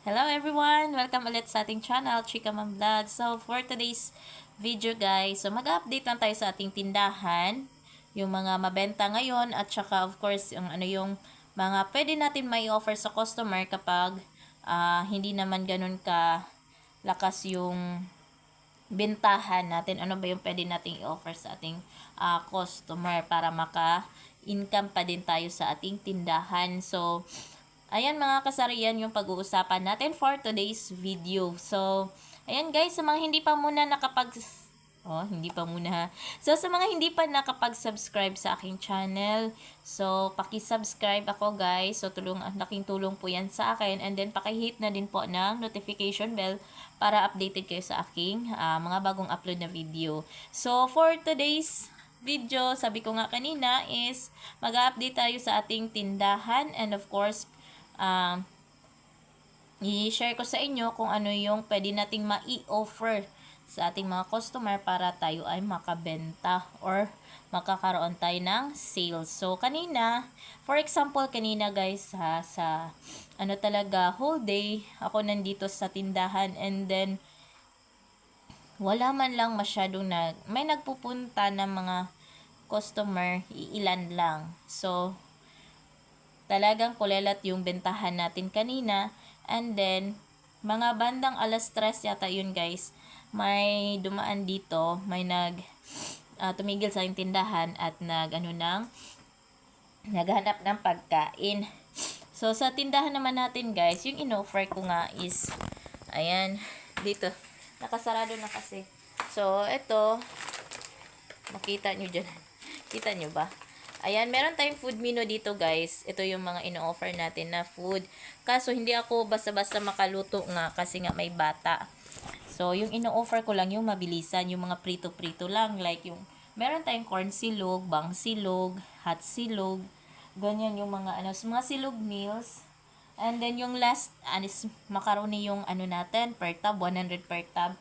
Hello everyone! Welcome ulit sa ating channel, Chika Mom Vlog. So, for today's video guys, so mag-update lang tayo sa ating tindahan. Yung mga mabenta ngayon at saka of course yung ano yung mga pwede natin may offer sa customer kapag ah, hindi naman ganun ka lakas yung bentahan natin. Ano ba yung pwede nating i-offer sa ating ah, customer para maka-income pa din tayo sa ating tindahan. So, Ayan mga kasarian yung pag-uusapan natin for today's video. So, ayan guys, sa mga hindi pa muna nakapag... Oh, hindi pa muna ha. So, sa mga hindi pa nakapag-subscribe sa aking channel, so, paki-subscribe ako guys. So, tulong, laking tulong po yan sa akin. And then, paki-hit na din po ng notification bell para updated kayo sa aking ah, mga bagong upload na video. So, for today's video, sabi ko nga kanina is mag-update tayo sa ating tindahan and of course, um, i-share ko sa inyo kung ano yung pwede nating ma-i-offer sa ating mga customer para tayo ay makabenta or makakaroon tayo ng sales. So, kanina, for example, kanina guys, ha, sa ano talaga, whole day, ako nandito sa tindahan and then, wala man lang masyadong nag, may nagpupunta ng mga customer, iilan lang. So, talagang kulelat yung bentahan natin kanina. And then, mga bandang alas stress yata yun guys, may dumaan dito, may nag ah, tumigil sa yung tindahan at nag ano nang naghanap ng pagkain. So, sa tindahan naman natin guys, yung in-offer ko nga is, ayan, dito. Nakasarado na kasi. So, ito, makita nyo dyan. Kita nyo ba? Ayan, meron tayong food menu dito guys. Ito yung mga ino-offer natin na food. Kaso hindi ako basta-basta makaluto nga kasi nga may bata. So, yung ino-offer ko lang yung mabilisan, yung mga prito-prito lang. Like yung, meron tayong corn silog, bang silog, hot silog. Ganyan yung mga ano, mga silog meals. And then yung last, anis, macaroni yung ano natin, per tab, 100 per tab.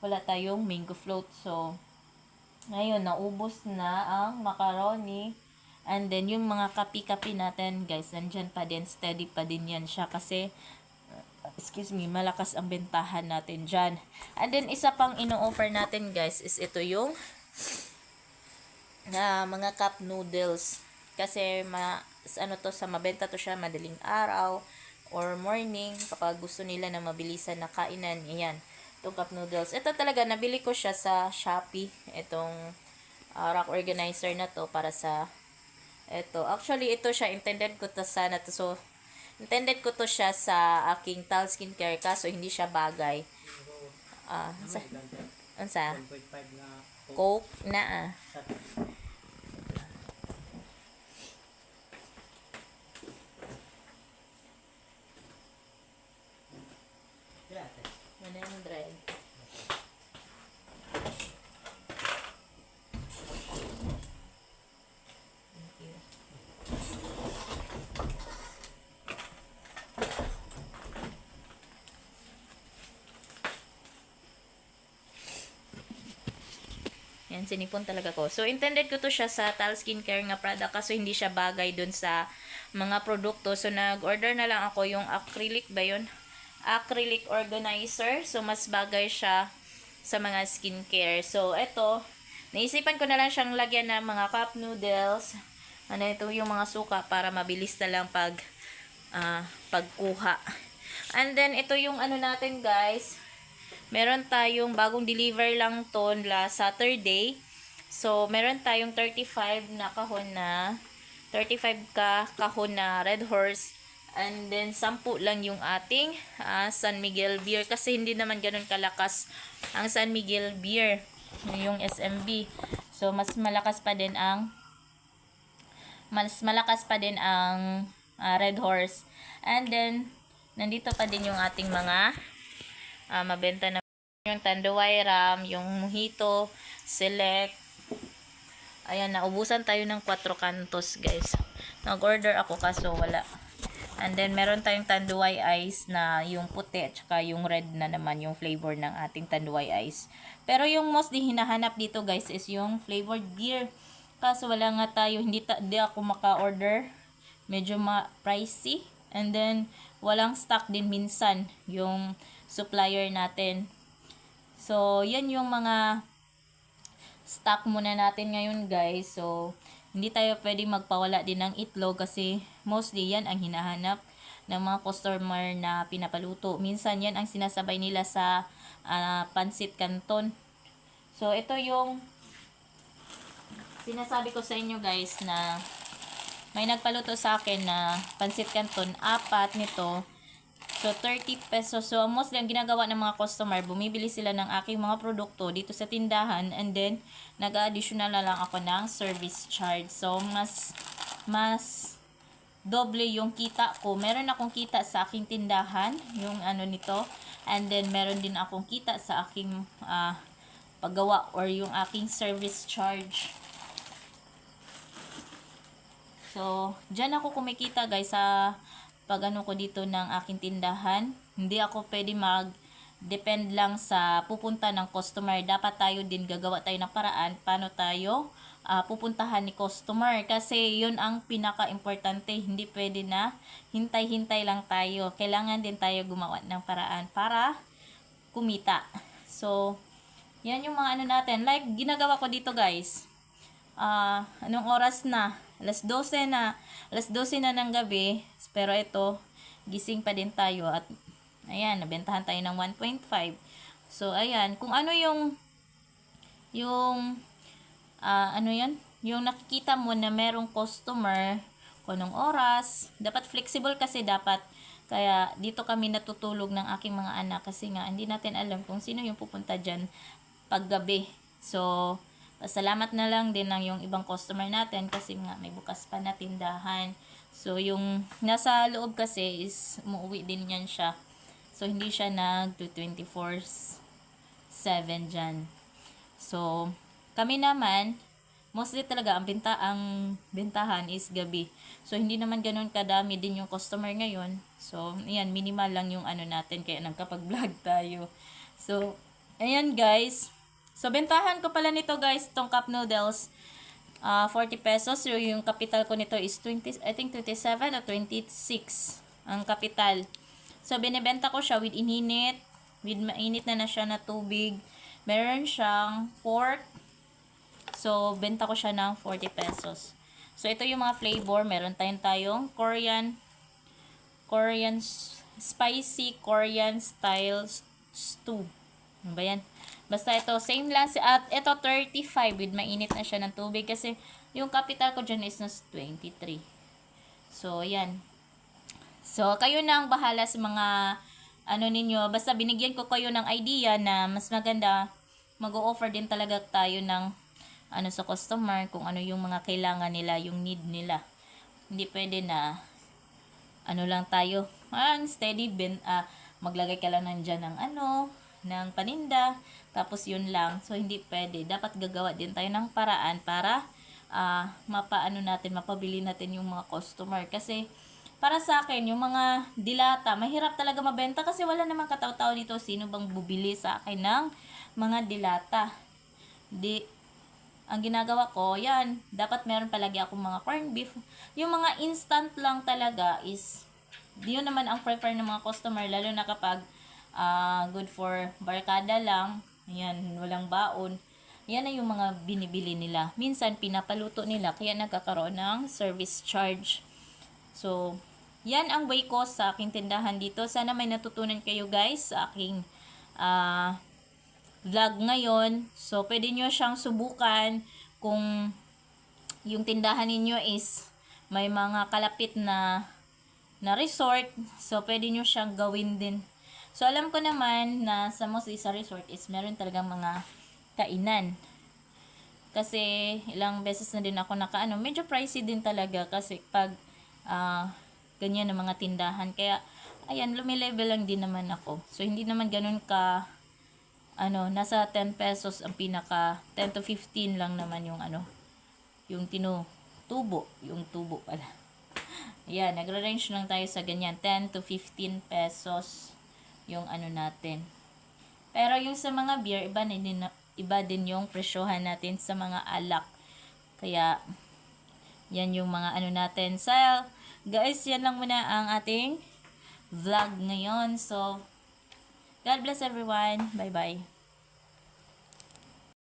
Wala tayong mango float. So, ngayon, naubos na ang macaroni. And then, yung mga kapi-kapi natin, guys, nandyan pa din, steady pa din yan siya kasi, uh, excuse me, malakas ang bentahan natin dyan. And then, isa pang ino-offer natin, guys, is ito yung na mga cup noodles. Kasi, ma, ano to, sa mabenta to siya, madaling araw, or morning, kapag gusto nila na mabilisan na kainan, ayan, itong cup noodles. Ito talaga, nabili ko siya sa Shopee, itong uh, rack organizer na to para sa ito. Actually, ito siya. Intended ko to sana to. So, intended ko to siya sa aking Tal Skincare. Kaso, hindi siya bagay. Ah, sa, unsa? Coke na ah. One hundred. Yan, sinipon talaga ko. So, intended ko to siya sa Tal Skincare nga product kaso hindi siya bagay dun sa mga produkto. So, nag-order na lang ako yung acrylic ba yun? Acrylic organizer. So, mas bagay siya sa mga skincare. So, eto, naisipan ko na lang siyang lagyan ng mga cup noodles. Ano ito yung mga suka para mabilis na lang pag ah, pagkuha. And then, ito yung ano natin guys. Meron tayong bagong deliver lang to last Saturday. So, meron tayong 35 na kahon na 35 ka kahon na Red Horse. And then, 10 lang yung ating ah, San Miguel beer. Kasi hindi naman ganun kalakas ang San Miguel beer. Yung SMB. So, mas malakas pa din ang mas malakas pa din ang ah, Red Horse. And then, nandito pa din yung ating mga ah, mabenta na yung Tanduay Ram, yung Mojito, Select. Ayan, naubusan tayo ng 4 kantos, guys. Nag-order ako kaso wala. And then, meron tayong Tanduay Ice na yung puti at saka yung red na naman yung flavor ng ating Tanduay Ice. Pero yung mostly hinahanap dito, guys, is yung flavored beer. Kaso wala nga tayo, hindi, ta- hindi ako maka-order. Medyo ma-pricey. And then, walang stock din minsan yung supplier natin. So, yan yung mga stock muna natin ngayon guys. So, hindi tayo pwede magpawala din ng itlog kasi mostly yan ang hinahanap ng mga customer na pinapaluto. Minsan yan ang sinasabay nila sa ah, pansit canton. So, ito yung sinasabi ko sa inyo guys na may nagpaluto sa akin na pansit canton, apat nito. So, 30 pesos. So, mostly ang ginagawa ng mga customer, bumibili sila ng aking mga produkto dito sa tindahan and then, nag-additional na lang ako ng service charge. So, mas, mas doble yung kita ko. Meron akong kita sa aking tindahan, yung ano nito. And then, meron din akong kita sa aking ah, paggawa or yung aking service charge. So, dyan ako kumikita guys sa pag ano ko dito ng aking tindahan. Hindi ako pwede mag depend lang sa pupunta ng customer. Dapat tayo din gagawa tayo ng paraan paano tayo ah, pupuntahan ni customer. Kasi yun ang pinaka-importante. Hindi pwede na hintay-hintay lang tayo. Kailangan din tayo gumawa ng paraan para kumita. So, yan yung mga ano natin. Like, ginagawa ko dito guys ah anong oras na? Alas 12 na. Alas 12 na ng gabi. Pero ito, gising pa din tayo. At, ayan, nabentahan tayo ng 1.5. So, ayan. Kung ano yung, yung, ah ano yan? Yung nakikita mo na merong customer, kung oras. Dapat flexible kasi dapat. Kaya, dito kami natutulog ng aking mga anak. Kasi nga, hindi natin alam kung sino yung pupunta dyan paggabi. So, Pasalamat na lang din ng yung ibang customer natin kasi nga may bukas pa na tindahan. So, yung nasa loob kasi is umuwi din yan siya. So, hindi siya nag 24-7 dyan. So, kami naman, mostly talaga ang benta ang bentahan is gabi. So hindi naman ganoon kadami din yung customer ngayon. So ayan minimal lang yung ano natin kaya nagkapag-vlog tayo. So ayan guys, So, bentahan ko pala nito guys, itong cup noodles. ah 40 pesos. So, yung capital ko nito is 20, I think 27 or 26 ang capital. So, binibenta ko siya with ininit. With mainit na na siya na tubig. Meron siyang pork. So, benta ko siya ng 40 pesos. So, ito yung mga flavor. Meron tayong tayong Korean, Korean, spicy Korean style stew. Ano ba yan? Basta ito, same lang. si At ito, 35 with mainit na siya ng tubig. Kasi, yung capital ko dyan is nas 23. So, yan. So, kayo na ang bahala sa mga ano ninyo. Basta binigyan ko kayo ng idea na mas maganda mag-o-offer din talaga tayo ng ano sa customer kung ano yung mga kailangan nila, yung need nila. Hindi pwede na ano lang tayo. Ang steady bin ah, maglagay ka lang nandiyan ng ano, ng paninda, tapos yun lang. So hindi pwede. Dapat gagawa din tayo ng paraan para ah, mapaano natin, mapabili natin yung mga customer kasi para sa akin, yung mga dilata, mahirap talaga mabenta kasi wala namang kataw-tao dito sino bang bubili sa akin ng mga dilata. Di, ang ginagawa ko, yan, dapat meron palagi akong mga corned beef. Yung mga instant lang talaga is, yun naman ang prefer ng mga customer, lalo na kapag ah, good for barkada lang, yan, walang baon. Yan na yung mga binibili nila. Minsan, pinapaluto nila, kaya nagkakaroon ng service charge. So, yan ang way ko sa aking tindahan dito. Sana may natutunan kayo guys sa aking ah, vlog ngayon. So, pwede nyo siyang subukan kung yung tindahan ninyo is may mga kalapit na na resort. So, pwede nyo siyang gawin din. So, alam ko naman na sa mostly sa resort is meron talagang mga kainan. Kasi ilang beses na din ako nakaano, medyo pricey din talaga kasi pag ah, ganyan ng mga tindahan. Kaya, ayan, lumilevel lang din naman ako. So, hindi naman ganun ka, ano, nasa 10 pesos ang pinaka, 10 to 15 lang naman yung ano, yung tinu, tubo, yung tubo pala. Ayan, nagra-range lang tayo sa ganyan, 10 to 15 pesos yung ano natin. Pero yung sa mga beer, iba, na din, iba din yung presyohan natin sa mga alak. Kaya, yan yung mga ano natin. Sa, guys, yan lang muna ang ating vlog ngayon. So, God bless everyone. Bye-bye.